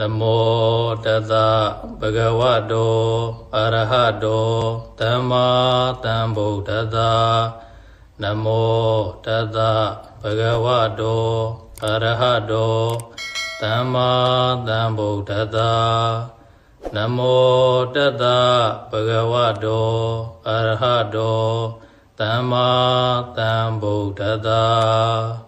နမောတသဗုဒ္ဓဝတ္တောအရဟတောသမ္မာသမ္ဗုဒ္ဓတ္တနမောတသဗုဒ္ဓဝတ္တောအရဟတောသမ္မာသမ္ဗုဒ္ဓတ္တနမောတသဗုဒ္ဓဝတ္တောအရဟတောသမ္မာသမ္ဗုဒ္ဓတ္တသ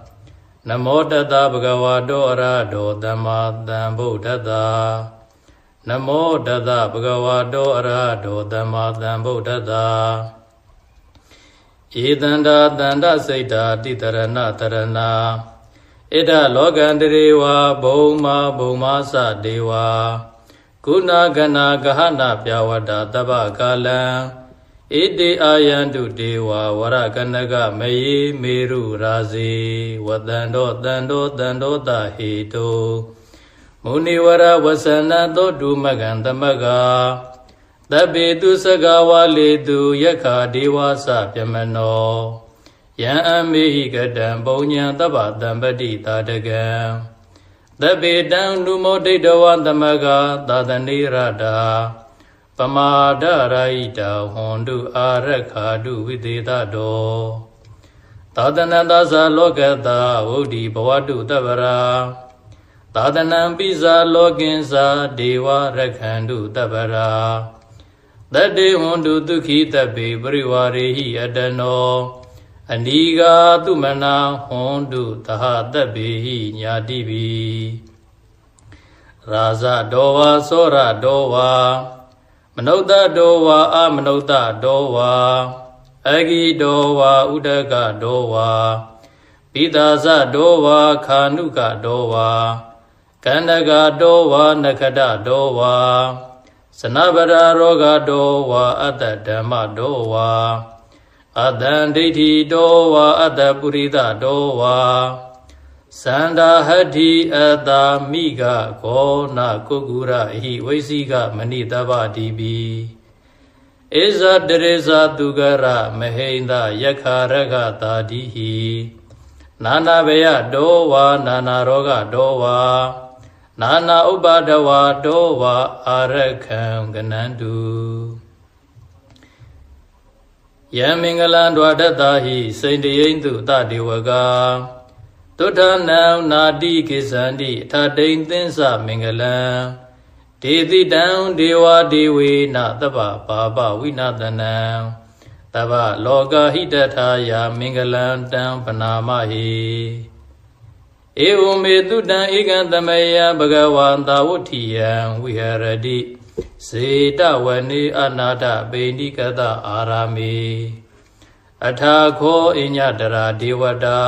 နမောတတဗုဒ္ဓဝါတောအရဟတောသမ္မာသမ္ဗုဒ္ဓတ္တနမောတတဗုဒ္ဓဝါတောအရဟတောသမ္မာသမ္ဗုဒ္ဓတ္တဧတန္တာတန္တစိတ်တာတိတရဏတရဏဣဒလောကန္တရေဝဘုံမာဘုံမာသဒေဝကုဏကနာဂဟနာပြဝတ္တတပ္ပကာလံ ဣတိအာယန္တုဒေဝဝရကနကမယေမေရုရာဇေဝတန္တောတန္တောတန္တောတဟေတုမုနိဝရဝဆနသောတုမကံသမကတပေတုစကဝါလေတုယက္ခာဒေဝစပြမနောယံအမေဟိကတံပုံညာတပ္ပတံပတိတာတကံတပေတံနုမောဒိတဝသမကသာသနေရတာပ မာဒရာဟိတဟွန်တုအာရခာတုဝိသေသတောသာသနသသလောကတာဝုဒ္ဓိဘဝတုတပ္ပရာသာသနံပိဇာလောကင်္စာဒေဝရခန္တုတပ္ပရာတတေဟွန်တုဒုခိတပေပရိဝါရေဟိအတနောအနိဂါတုမနာဟွန်တုသဟတပေဟိညာတိပိရာဇတောဝါသောရတောဝါ မနုဿတောဝါအမနုဿတောဝါအဂိတောဝါဥဒကတောဝါပိသာဇတောဝါခာနုကတောဝါကန္တကတောဝါနခတတောဝါစနဗရာရောဂတောဝါအတ္တဓမ္မတောဝါအတ္တံဒိဋ္ဌိတောဝါအတ္တပုရိသတောဝါ သန္တာဟတ္တိအတာမိကဂောနာကုက္ကုရဟိဝိသိကမဏိတဗ္ဗတိပိဧဇတရေဇသူကရမဟိန္ဒယက္ခရကတာတိဟိနာနာဘယတောဝါနာနာရောဂတောဝါနာနာဥပါဒဝါတောဝါအာရခံကနန္တုယံမင်္ဂလံဒွါဒတ္တာဟိစိန်တယိမ့်တုတတေဝကာ သုဒ္ဓနံနာတိကိသန္တိအထတိန်သင်းစမင်္ဂလံဒေတိတံဒေဝဒေဝေနတပ္ပပါပဝိနတနံတပ္ပလောကဟိတထာယာမင်္ဂလံတံပနာမဟိဧဝမေတုတံဧကံသမယဘဂဝန္တာဝဋ္ဌိယံဝိဟရတိစေတဝနေအနာထပိဏိကတအာရာမေအထာခောအညတရာဒေဝတာ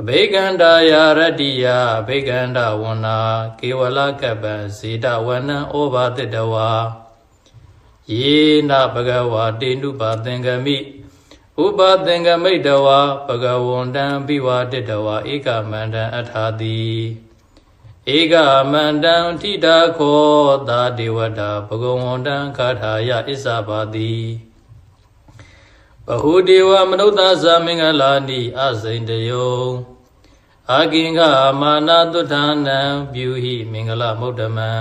အဘိကန္တာယာရတ္တိယအဘိကန္တဝနာကေဝလကပ္ပံဇေတဝနံဩဘာတတဝါယေနဘဂဝါတေနုပါသင်္ကမိဥပသင်္ကမိတဝါဘဂဝန္တံဘိဝတတဝါဧကမန္တံအထာတိဧကမန္တံထိတာခောသာဒေဝတာဘဂဝန္တံခါထာယဣစ္ဆပါတိ ဘဟုဒေဝမနုဿာသမင်္ဂလာနိအစိန်တယောအာကိင်္ဂမာနာတုထာနံပြုဟိမင်္ဂလမုဒ္ဓမံ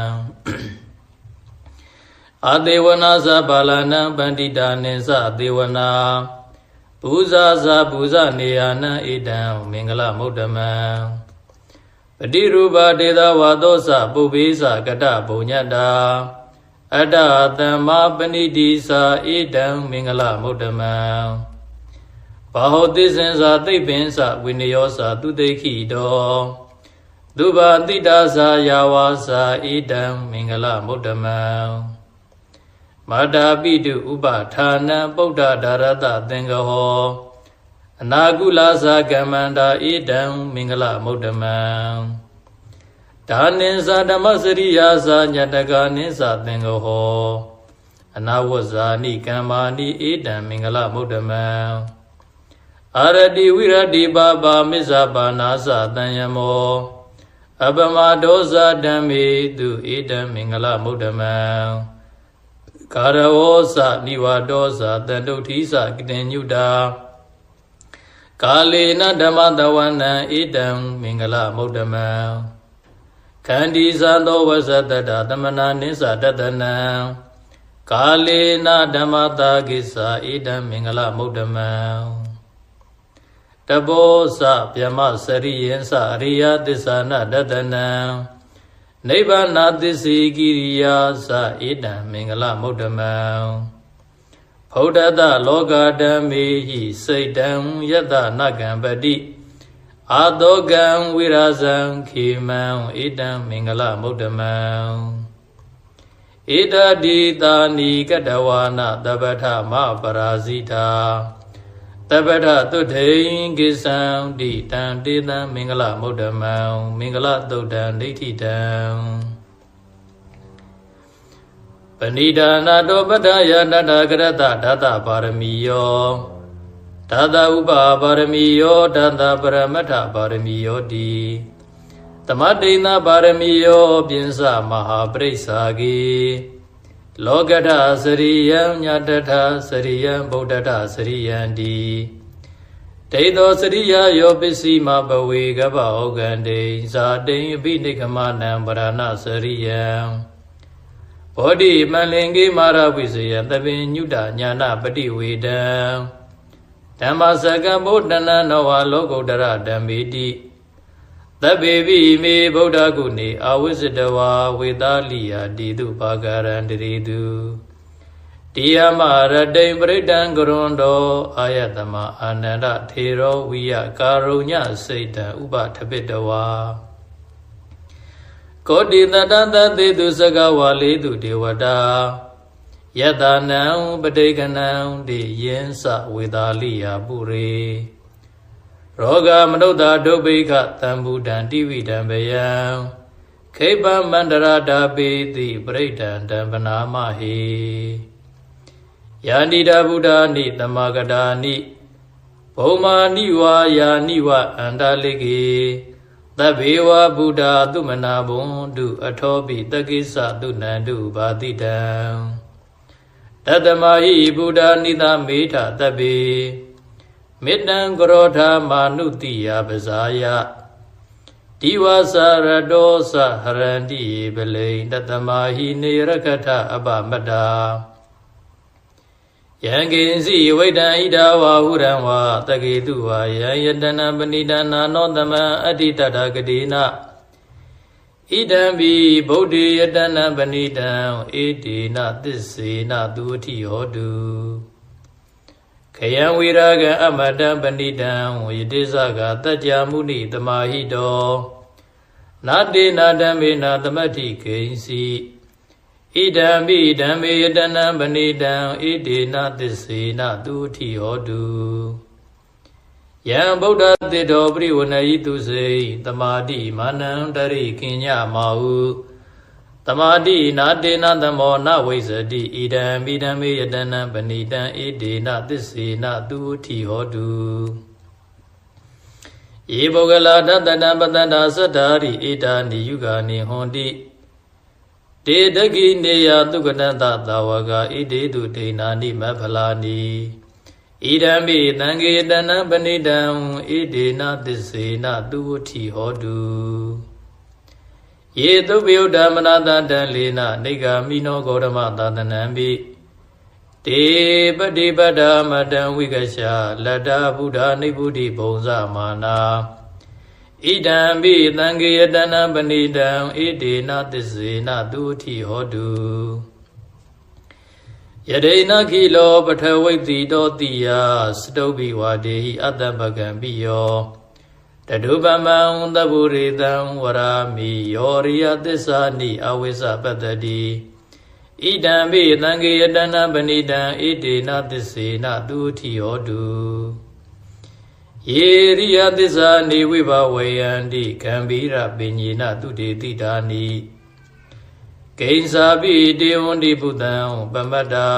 အာသေဝနာသပါလနံပန္တိတာနိသသေဝနာပူဇာဇာပူဇနေယနံဣဒံမင်္ဂလမုဒ္ဓမံပတိရူပဒေသဝါသောသပုဗ္ဗေသကတဘုံညတ္တာ အတ္တသမ္မာပဏိတိသာဣဒံမင်္ဂလမုဒ္ဓမံဘာဟောတိစင်္စာသိပ္ပင်္စဝိနယောစာသူတိခိတောသုဘာတိတာသာယာဝါစာဣဒံမင်္ဂလမုဒ္ဓမံမာတာပိတုဥပဌာနံပုဒ္ဒဒါရတသင်္ကဟောအနာကုလသာကမ္မန္တာဣဒံမင်္ဂလမုဒ္ဓမံ ဒါနိသဓမ္မစရိယာသာညတကနိသသင်္ကဟောအနာဝဇာနိကမ္မာနိဧတံမင်္ဂလမုဒ္ဓမံအာရတိဝိရတိပါပါမစ္ဆပါနာသတံယမောအပမဒောဇာဓမ္မေသူဧတံမင်္ဂလမုဒ္ဓမံကာရဝောသနိဝါဒောသတန္တုဋ္ဌိသကတိညုတာကာလေနဓမ္မတဝနံဧတံမင်္ဂလမုဒ္ဓမံ ခန္တီဇာသောဝဇတတသမနာနိစ္စတတနံကာလေနဓမ္မတာကိစ္စဧတံမင်္ဂလမုဒ္ဓမံတဘောစဗျမစရိယံစအရိယသစ္ဆာနတတနံနိဗ္ဗာနသစ္စေကိရိယာစဧတံမင်္ဂလမုဒ္ဓမံဖௌဒတလောကဓမ္မေဟိစိတ်တံယတနကံပတိ အာတောကံဝိရာဇံခေမံဧတံမင်္ဂလမုဒ္ဓမံဧတတိတာနိကတဝါနတပထမပရာဇိတာတပထတုထိန်ကိသံတိတံတေတံမင်္ဂလမုဒ္ဓမံမင်္ဂလသုတ်တံဒိဋ္ဌိတံပဏိဒါနာတောပတ္တယတတကရတဓာတပါရမီယော ဒါသဥပပါရမီယောဒါသပရမတ္ထပါရမီယောတိသမတိဏပါရမီယောပြင်းစမဟာပရိစ္ဆာဂေလောကထစရိယံညတထစရိယံဗုဒ္ဓထစရိယံတိဒိဋ္ဌောစရိယယောပစ္စည်းမဘဝေကပဩကံတေဇာတိအပိနိကမနံပရဏစရိယံဘောဓိမံလင်္ကေမာရဝိစယံတပင်ညုတညာနာပฏิဝေဒံ ဓမ္မစကံဗုဒ္ဓနာနဝလောကုတ္တရဓမ္မေတိသဗ္ဗေပိမေဗုဒ္ဓဂုဏေအာဝိစတဝါဝေသာလိယတိတုပါကရံတရေတုတိယမရတိံပရိဒံကရွန်တောအာယတမအာနန္ဒထေရောဝိယကာရုညစိတ်တံဥပထပိတဝါကောတိတတတသေတုစကဝါလေးတုဒေဝတာ ယတနံပဋိကနံတိယင်းစဝေသာလိယပုရေရောဂမနုဿာဒုဗိခတံဘူတံတိဝိတံဘယံခိပမန္တရာတာပေတိပရိဒံတံပနာမဟိယာနိတာဗုဒ္ဓနိတမဂတာနိဘုံမာနိဝါယာနိဝအန္တလိကေသဗ္ဗေဝဗုဒ္ဓသုမနာဘုံတုအထောပိတကိစ္စသုနန္တုဘာတိတံ တတမဟိဗုဒ္ဓနိသမေထတဗ္ဗေမေတ္တံကရောဓမာနုတိယပဇာယဒီဝါစရတောသဟရန္တိပလိန်တတမဟိနေရကထအပမတ္တာယံကိဉ္စီဝိတံဣဒဝါဟုရံဝါတကေတုဝါယံယတနာပဏိဒနာနောတမံအတ္တိတတဂတိနာ ဣဒံဘိဗုဒ္ဓေယတနာပဏိတံဧတေနသစ္စေနသူအထိဟောတုခယံဝိရာဂံအမတံပဏိတံဝိတိသကတัจ जा မုနိတမဟိတောနာတေနာဓမ္မေနာသမတ္ထိကိဉ္စီဣဒံဘိဓမ္မေယတနာပဏိတံဣတေနသစ္စေနသူအထိဟောတု ယံဗုဒ္ဓတေတောပရိဝဏယိတုစေတမာတိမာနံတရိကိညမာဟုတမာတိနာတေနသမောနဝိဇ္ဇတိဣဒံမိဓမ္မေယတနံပဏိတံဣတေနသစ္စေနသူတိဟောတုယေပုဂ္ဂလာတတတံပတန္တာသတ္တာရိဣဒာနိယုဂာနိဟွန်တိတေတကိနေယသုကတတသာဝကဣတေတုဒိနာနိမဖလာနိ ဣဒံမိသံဃေတနံပဏိတံဣဒေနသစ္စေနသူဝတိဟောတုယေသုပယုဒ္ဓမနတတံလေနနေဂာမိနောဂေါရမသာသနံပိတေပတိပတ္တမတံဝိကရှာလတ္တဗုဒ္ဓနိဗ္ဗုတိဘုံဇမာနာဣဒံပိသံဃေတနံပဏိတံဣဒေနသစ္စေနသူဝတိဟောတု ယဒေနခိလောပထဝိတ္တိတောတိယစတုပိဝါဒေဟိအတ္တပကံပိယောတတုပမံသဗ္ဗုရိတံဝရာမိယောရိယသစ္စာနိအဝိဇ္ဇပတ္တတိဣဒံပိသံဃေယတနာပဏိတံဣတေနသစ္စေနသူတိဟောတုယယေရိယသစ္စာနေဝိဘဝေယန္တိကံဗီရပညေနသူတေတိတာနိ ဂိဉ္စာပိတေဝန္တိပုတံပမတ္တာ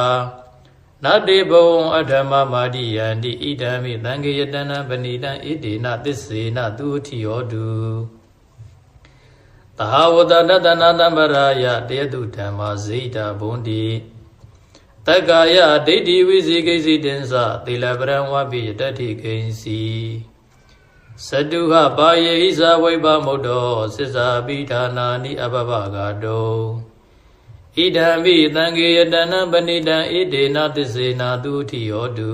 နတေဘဝံအထမမာတိယန္တိဣဒံမိသံဃေယတနံပဏိတံဣတေနသစ္စေနသူအထိယောတုသဟဝတတတနာတံပရာယတေတုဓမ္မာဇိတာဘုံတိတက္ကာယဒိဋ္ဌိဝိဇိကိစီတင်္စသီလပရံဝပိတတ္ထိကိဉ္စီ စတုဟပါယေဟိဇဝိပမုဒ္ဒောသစ္စာပိဌာနာနိအဘဘဂါတောဣဒံမိသံဃေယတနံပဏိတံဣဒေနသစ္စေနာသူတိယောတု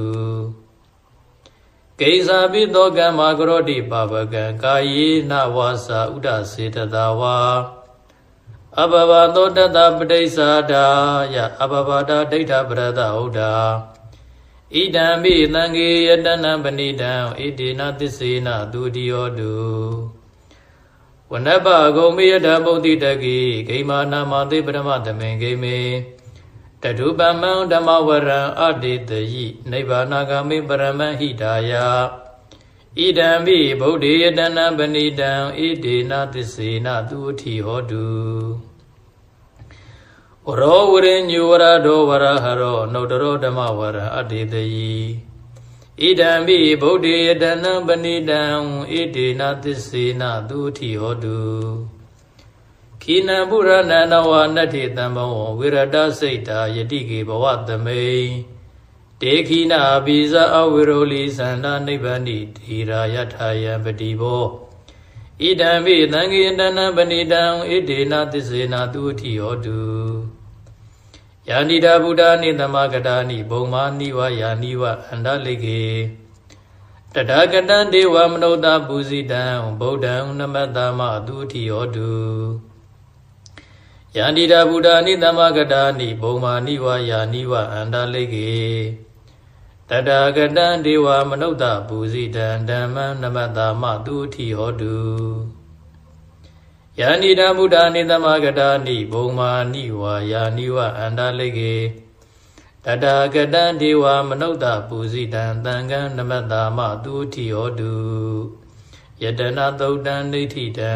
ကိစ္စာပိသောကမ္မာကရောတိပါပကံကာယေနဝါစာဥဒစေတသာဝါအဘဘသောတတပဋိစ္ဆာဒာယအဘဘတာဒိဋ္ဌပရဒဟုတ်တာ ဣဒံမိသံဃေယတနံပဏိတံဣဒေနသစ္စေနသူတိယောတုဝနပဂုံမေယဓမ္မုတိတကိဂိမာနာမသေပရမသမေဂိမေတတုပမံဓမ္မဝရံအတေတယိနိဗ္ဗာနဂမေပရမဟိတာယဣဒံမိဗုဒ္ဓေယတနံပဏိတံဣဒေနသစ္စေနသူအထိဟောတု ဝရောဝရိညုဝရဒောဝရဟရောနုတရောဓမ္မဝရံအတေတယိဣဒံမိဗုဒ္ဓေယတနံပဏိတံဣဒေနသစ္စေနသူအထိဟောတုခိနံပုရဏနဝနတ္ထိတံဘောဝိရတစိတ်တာယတိကေဘဝသမိန်တေခိနာပိဇအဝိရောလိသန္တာနိဗ္ဗာနိတိရာယထာယံပတိဘောဣဒံမိသံဃေတနံပဏိတံဣဒေနသစ္စေနာသူအထိဟောတု ယာနိတာဗုဒ္ဓနိသမဂတာနိဘုံမာနိဝယာနိဝအန္တလိကေတထာဂတံဒေဝမနုဿပူဇိတံဗုဒ္ဓံနမတ္တမသူအထိဟောတုယန္တိတာဗုဒ္ဓနိသမဂတာနိဘုံမာနိဝယာနိဝအန္တလိကေတထာဂတံဒေဝမနုဿပူဇိတံဓမ္မံနမတ္တမသူအထိဟောတု ယန္တိတာဗုဒ္ဓနိသမဂတာနိဘုံမာနိဝယာနိဝအန္တလိကေတထာဂတံဒေဝမနုဿပူဇိတံသံဃံနမတ္တမသူအထိဟောတုယတနာသုတ်တံဒိဋ္ဌိတံ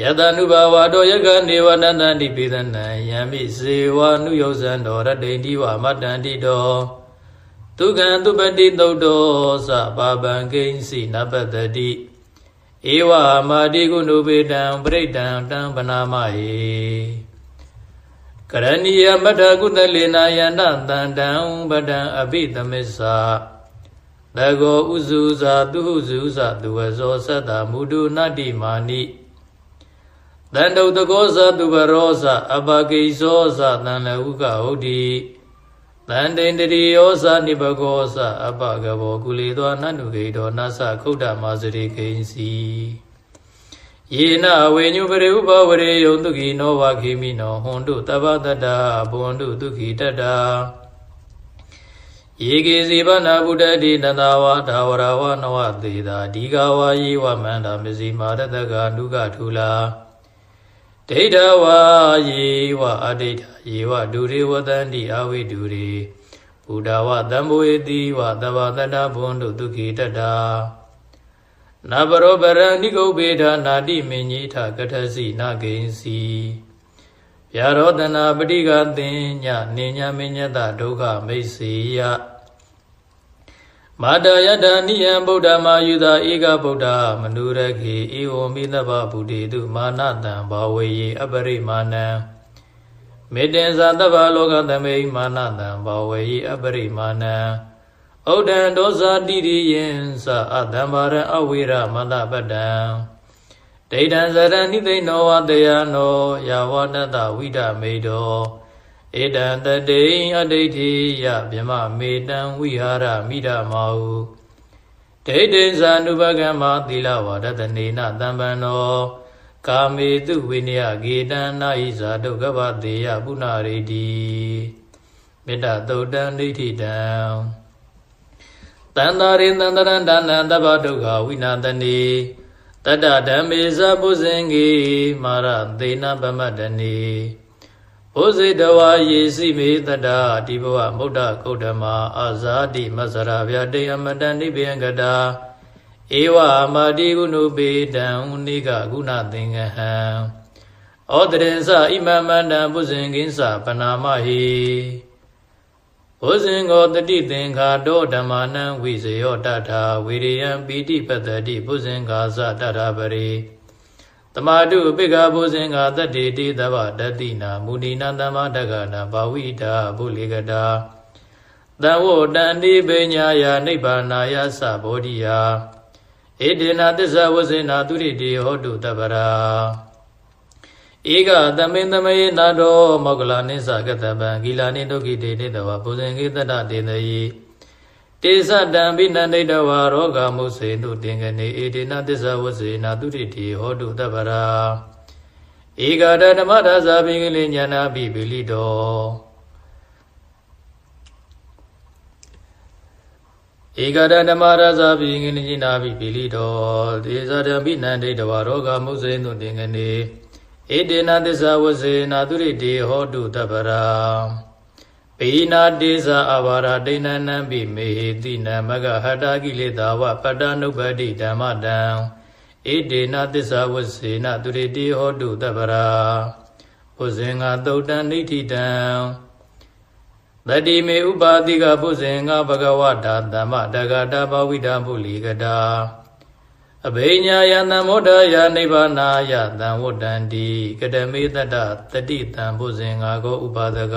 ယတနုဘာဝတောယကနေဝနန္တန္တိပိသနံယံမိစေဝနုယောဇံတော်ရတိန်တိဝမတ္တန္တိတောဒုက္ခံသူပတိသုတ်တောသဗာပံကိဉ္စီနပတ္တိ ဧဝမာတိကုဏုပေတံပရိဒံတံပနာမဟေကရဏီယမထကုသလေနာယန္တတန္တံပဒံအဘိသမစ္ဆာတကောဥစုဇာသူဟုစုဇာသူဝဇောသတ္တမုဒုနတ္တိမာနိတန္တုတကောဇသူဘရောဇအပကိဇောဇတန်လဟုကဟုတ်တိ တန်တိန်တတိယောဇနိဘဂောဇအပကဘောကုလေသောနန္တုဂေတောနသခုဒ္ဓမာစရိကိဉ္စီယေနဝေညုပရိဥပဝရေယုံတုခိနောဝခိမိနောဟွန်တုတပတတဘွန်တုဒုခိတတယေကေစီဗနာဗုဒ္ဓတိနန္ဒဝါဒါဝရဝနဝသေတာဒီဃဝါယေဝမန္တာမစီမာရတကနုကထူလာ ဒိဋ္ဌဝါယေဝအဒိဋ္ဌယေဝဒုရေဝတန္တိအဝိဒုရေဘုဒ္ဓဝသံဘဝေတိဝသဗ္ဗတတဘွန်တုဒုခိတတာနဘရောပရဏိကုဘေဒနာတိမင်ကြီးထကထစီနာဂိဉ္စီဗျာရောတနာပဋိကသင်ညနေညမညတဒုက္ခမိတ်စေယ မာတယတနိယံဗုဒ္ဓမာယုသာဧကဗုဒ္ဓမနုရခေဧဝံမိသဗ္ဗဗုဒေတုမာနတံဘာဝေယေအပရိမာဏံမေတ္တင်္ဇာတဗ္ဗလောကသမိမာနတံဘာဝေယေအပရိမာဏံဩဒံဒောဇာတိရိယံသအတံဘာရအဝိရမတပတံဒိဋ္ဌံဇရဏိသိနောဝတယနောယာဝတတဝိဒမေတော ဧတံတတိအဋိဋ္ဌိယဗြမမေတံဝိဟာရမိဒမောဒိဋ္ဌိဇာနုပကမ္မသီလဝါဒတနေနတံပံနောကာမေတုဝိနယဂေတံနာဣဇာဒုက္ခဗတေယပုဏ္ဏရေတိမေတ္တသုတ်တံဒိဋ္ဌိတံတန္တာရိတန္တရံဒါနံတဗ္ဗဒုက္ခဝိနာတနေတတ္တဓမ္မေဇပုဇင်္ဂေမာရသေနပမတ္တနေ ဘဘုဇိတဝါယေစီမေတတ္တာဒီဘဝမုဒ္ဒကုဒ္ဓမာအာဇာတိမဆရာဗျာတေအမတန်နိဗ္ဗယံကတာဧဝမာတိကုဏုပေတံနိကကုဏသင်္ကဟံဩတရင်စဣမမန္တံပုဇင်ကိစ္စပနာမဟိဘုဇင်ကိုတတိသင်္ခါတောဓမ္မာနံဝိဇယောတထာဝိရိယံပိတိပတ္တိဘုဇင်္ဂါသတထာပရိတ မတုပိက္ခဘုဇင်္ဂါတတ္တိတိသဗ္ဗတတိနာမုဏိနာသမ္မာတက္ကနာဘာဝိတာဘုလိကတာတံဝတန္တိပညာယနိဗ္ဗာနာယသဘောဓိယဧတေနသစ္စာဝဇေနာသူရိတိဟောတုတပ္ပရာဧကသမင်သမယေနာတောမောကလနိစ္စကတပံဂီလာနိဒုက္ခိတေတေတဝဘုဇင်ကေတတတေနယိ တေသတံဘိနန္ဒိတဝါရောဂမုစေတုတင်ကနေဧတေနသစ္စာဝဇေနာသူရိတိဟောတုတပ္ပရာဧကတဓမ္မဒါဇာပိကလိညာနာပိပိလိတောဧကတဓမ္မဒါဇာပိကလိညာနာပိပိလိတောတေဇာတံဘိနန္ဒိတဝါရောဂမုစေတုတင်ကနေဧတေနသစ္စာဝဇေနာသူရိတိဟောတုတပ္ပရာ ပိနာတေဇာအဘာရဒိဏနံပိမေဟိတိနမဂဟတာကိလေသာဝပတ္တနုပ္ပတိဓမ္မတံဣတေနသစ္စာဝစေနသူရိတိဟောတုတပ္ပရာဘုဇင်္ဂသုတ်တံနိဋ္ဌိတံတတိမေဥပါတိကဘုဇင်္ဂဘဂဝတာသမ္မတဂတာဘဝိတာပုလိကတာအဘိညာယသံမောဒယနိဗ္ဗာနာယသံဝတ္တန္တိကတမေတ္တတတိတံဘုဇင်္ဂကိုဥပါဒက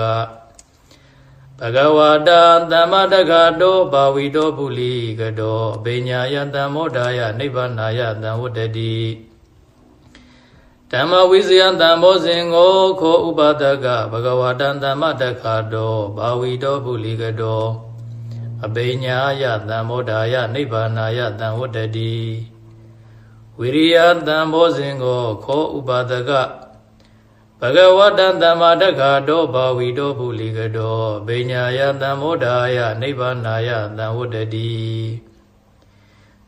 ဘဂဝတာသမ္မတဂတောဘာဝိတောပုလိကတောအဘိညာယသံမောဒယနိဗ္ဗာနာယသံဝတ္တတိဓမ္မဝိဇယသံဘောဇင်ကိုခောဥပါဒကဘဂဝတံသမ္မတခါတောဘာဝိတောပုလိကတောအဘိညာယသံမောဒယနိဗ္ဗာနာယသံဝတ္တတိဝိရိယသံဘောဇင်ကိုခောဥပါဒက ဘဂဝတံသမ္မာတက္ခတောဘာဝီတောပုလိကတောဗိညာယသံမောဒာယနိဗ္ဗာနာယသံဝတ္တတိ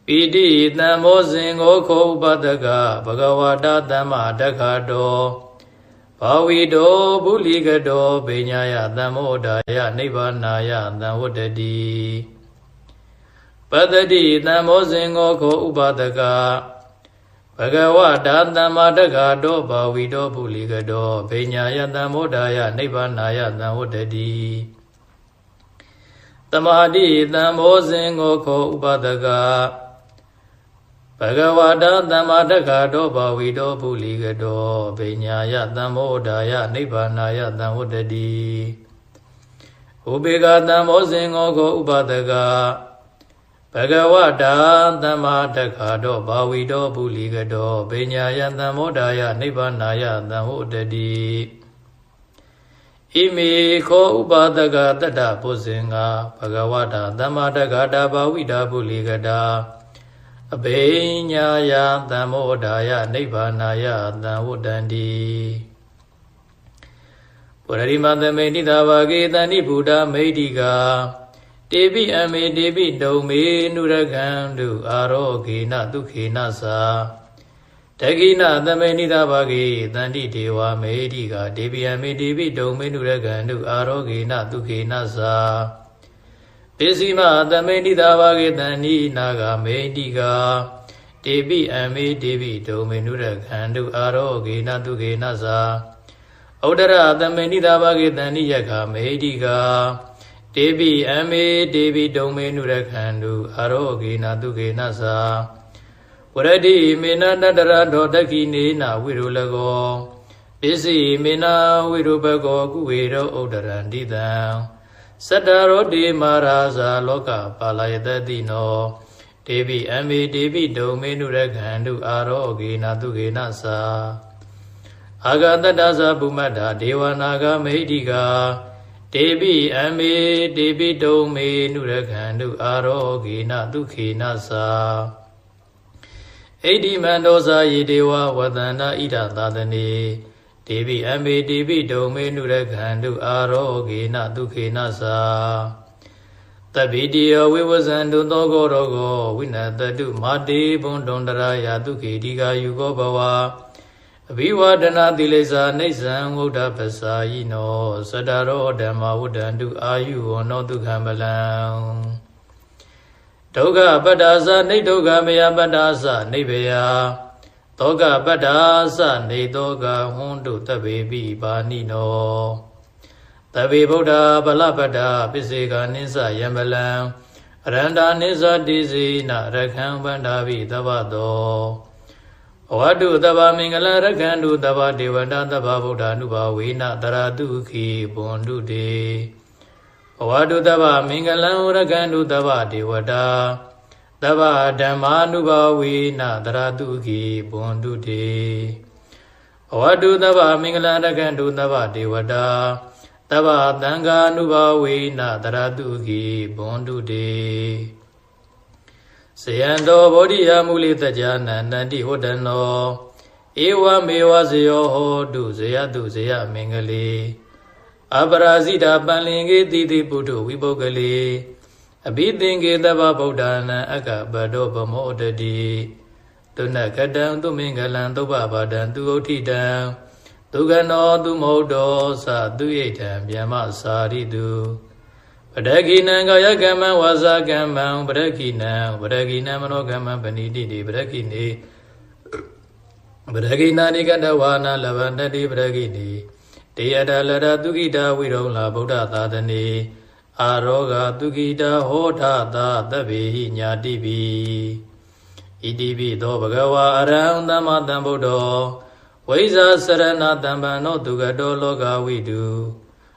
ပိတိသံဘောဇင်ကိုခောဥပါဒကဘဂဝတာသမ္မာတက္ခတောဘာဝီတောပုလိကတောဗိညာယသံမောဒာယနိဗ္ဗာနာယသံဝတ္တတိပတ္တိသံဘောဇင်ကိုခောဥပါဒက ဘဂဝတာသမ္မာတက္ခတောဘာဝီတောပုလိကတောဗိညာယတံမောဒာယနိဗ္ဗာနာယသံဝတ္တတိတမာတိသံဘောဇင်ကိုခောဥပဒကဘဂဝတာသမ္မာတက္ခတောဘာဝီတောပုလိကတောဗိညာယတံမောဒာယနိဗ္ဗာနာယသံဝတ္တတိဥပေကသံဘောဇင်ကိုခောဥပဒက ဘဂဝတာသမ္မာတက္ခာတောဘာဝီတောပုလိကတောပညာယသံမောဒာယနိဗ္ဗာနာယသံဟုတ်တတိဣမေခောဥပါဒကတတ္တပုဇင်္ဂဘဂဝတာသမ္မာတက္ခာတာဘာဝိတာပုလိကတာအဘိညာယသံမောဒာယနိဗ္ဗာနာယသံဝတ္တန္တိပုရိမသမေတိတာဘာဂေတဏိဗုဒ္ဓမိတိကာ တေပိအမေတေပိတုံမေနုရကံတုအာရောဂေနဒုခေနသာတကိနသမေနိသဘာဂေတန္တိဒေဝမေတိကတေပိအမေတေပိတုံမေနုရကံတုအာရောဂေနဒုခေနသာပိစီမသမေနိသဘာဂေတန္တိနာဂမေတိကတေပိအမေတေပိတုံမေနုရကံတုအာရောဂေနဒုခေနသာဩဒရသမေနိသဘာဂေတန္တိယခမေတိက တေပိအမေတေပိတုံမေနုရခန္တုအာရောဂေနတုကေနသာဝရတိမေနတတရတောတခိနေနဝိရုလကောပစ္စည်းမေနဝိရုဘကောကုဝေရောဥဒရန္တိတံစတ္တရောတိမာရာဇာလောကပါလယတတိနောတေပိအမေတေပိတုံမေနုရခန္တုအာရောဂေနတုကေနသာအာဂတတ္တသဗုမတ္တာဒေဝနာဂမေဟိတိကာ တေပိအမေတေပိတုံမေနုရခန္တုအာရောဂေနဒုခေနသာဣတိမန္တောသာယေဒေဝဝတန္တာဣဒသာသနေတေပိအမေတေပိတုံမေနုရခန္တုအာရောဂေနဒုခေနသာတပိတိယဝိဝဇန္တုသောကောရောကောဝိနတတုမာတေဘုံတုံတရာယဒုခေတိကာယုကောဘဝ အဘိဝဒနာတိလိစ္ဆာနေဆံဝုဒ္ဓပ္စာယိနောသတ္တရောဓမ္မဝုဒ္ဒန္တုအာယုဝနောဒုက္ခမလံဒုက္ခပတ္တာသနေဒုက္ခမယပတ္တာသနေဘယသောကပတ္တာသနေသောကဟွန်းတုတဗေပိပါဏိနောတဗေဗုဒ္ဓဗလပတ္တာပစ္စေကနိစ္စယံမလံအရန္တာနိစ္စတိစေနရခံဗန္ဒာဘိသဗ္ဗတော ဝတ္တုတဗ္ဗမင်္ဂလရခန္တုတဗ္ဗဒေဝတာတဗ္ဗဗုဒ္ဓ ानु ဘာဝေနတရတုခိဘွန်တုတေဝတ္တုတဗ္ဗမင်္ဂလံရခန္တုတဗ္ဗဒေဝတာတဗ္ဗဓမ္မာနုဘာဝေနတရတုခိဘွန်တုတေဝတ္တုတဗ္ဗမင်္ဂလရခန္တုတဗ္ဗဒေဝတာတဗ္ဗသံဃာနုဘာဝေနတရတုခိဘွန်တုတေ ဇယံတော်ဗောဓိယမူလိတကြနန္တတိဟောတနောဧဝမေဝဇယောဟောတုဇယတုဇယမင်္ဂလေအပရာဇိတာပန္လင်္ကေတိတိပုထုဝိပုဂ္ဂလေအဘိသင်္ကေတဗ္ဗဗုဒ္ဓနာအကပတောဗမောတတိတုဏကတံသူမင်္ဂလံသုဗ္ဗဘာတံသူဥဋ္ဌိတံဒုက္ခနောသူမဟုတ်တော်သသူဣဋ္ဌံဗျမစာရိတု ပရဂိနံကာယကမ္မံဝါစာကမ္မံပရဂိနံပရဂိနံမနောကမ္မံပဏိတိတိပရဂိနေပရဂိနာနိကတဝါနာလဗန္တတိပရဂိနေတေယတလရတုကိတာဝိရုံလာဗုဒ္ဓသာသနေအာရောဂတုကိတာဟောထသာတဗ္ဗေဟိညာတိပိဣတိပိသောဘဂဝါအရဟံသမ္မာသမ္ဗုဒ္ဓောဝိဇာစရဏတံပံနောဒုက္ကတောလောကဝိတု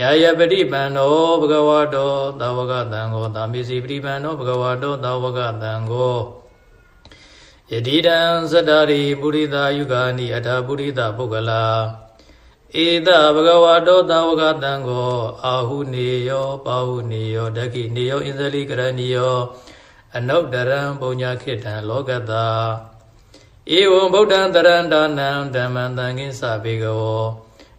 ယာယပတိပံနောဘဂဝတောသဝကတံကိုသာမေစီပတိပံနောဘဂဝတောသဝကတံကိုယတိတံသတ္တရိပုရိသယုဂာနိအထာပုရိသပုဂ္ဂလာဧတဘဂဝတောသဝကတံကိုအာဟုနေယောပါဟုနေယောဒခိနေယောဣန္ဒလိကရဏီယောအနုတ္တရံပုညခိတံလောကတာဧဝံဗုဒ္ဓံတရံဒါနံဓမ္မံသံဃိသဗေကဝော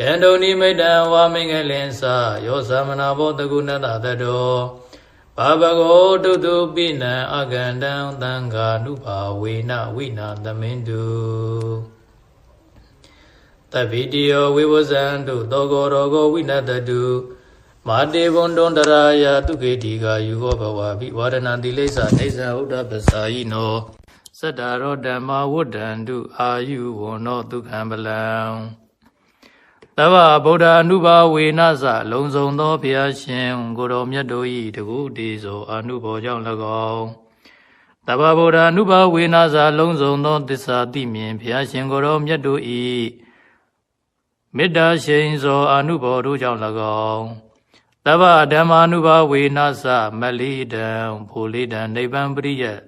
ယန္တုန်ိမိတံဝါမင်္ဂလင်္စယောသမနာဘောတကုဏတတတောဘာဘဂောတုတုပိနံအကန္တံသံဃာနုဘာဝေနဝိနာသမင်တုတဗိတိယောဝိဝဇံတုသောကောရောဂောဝိနတတုမာတေဘွန်တွန်တရာယတုကေတိကာယူဟောဘဝဘိဝရဏတိလိစ္ဆာနေဇဥဒ္ဓပ္ပစာယိနောသတ္တရောဓမ္မဝဋ္ဌန္တုအာယုဝနောဒုက္ခံပလံ တဗ္ဗဗုဒ္ဓ ानु ဘာဝေနသလုံစုံသောဘုရားရှင်ကိုတော်မြတ်တို့၏တကုတေသောအနုဘောကြောင့်၎င်းတဗ္ဗဗုဒ္ဓ ानु ဘာဝေနသလုံစုံသော သစ္စာသိမြင်ဘုရားရှင်ကိုတော်မြတ်တို့၏မေတ္တာရှိန်သောအနုဘောတို့ကြောင့်၎င်းတဗ္ဗဓမ္မာနုဘာဝေနသမလိတံဘူလိတံနိဗ္ဗံပရိယတ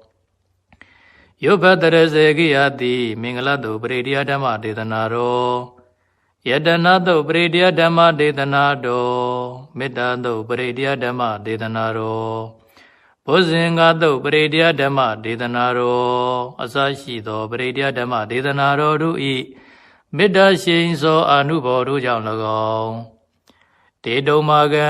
ယုဘတရစေကိယတိမင်္ဂလတုပရိဒိယဓမ္မဒေသနာတော်ယတနာတုပရိဒိယဓမ္မဒေသနာတော်မေတ္တာတုပရိဒိယဓမ္မဒေသနာတော်ဘုဇင်္ဂတုပရိဒိယဓမ္မဒေသနာတော်အစရှိသောပရိဒိယဓမ္မဒေသနာတော်တို့ဤမေတ္တာရှိန်သောအာနုဘော်တို့ကြောင့်၎င်းတေတုံမာကံ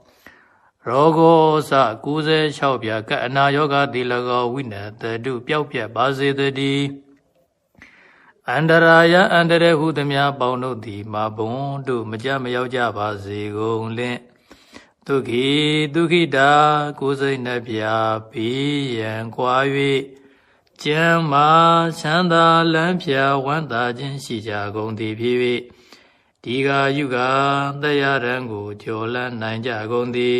ရောဂောစ96ပြကတ်အနာယောဂသည်၎င်းဝိနတတုပျောက်ပြက်ပါစေတည်းအန္တရာယအန္တရဟုသမျှပေါင်းတို့သည်မဘုံတို့မကြမရောက်ကြပါစေကုန်လင့်ဒုက္ခိဒုက္ခိတာကိုယ်စိတ်နှပြဘေးရန်ကွာ၍ကျမ်းမာချမ်းသာလမ်းဖြာဝမ်းသာခြင်းရှိကြကုန်သည်ဖြစ်၍ဒီဃာယုဂသယရံကိုကျော်လန်းနိုင်ကြကုန်သည်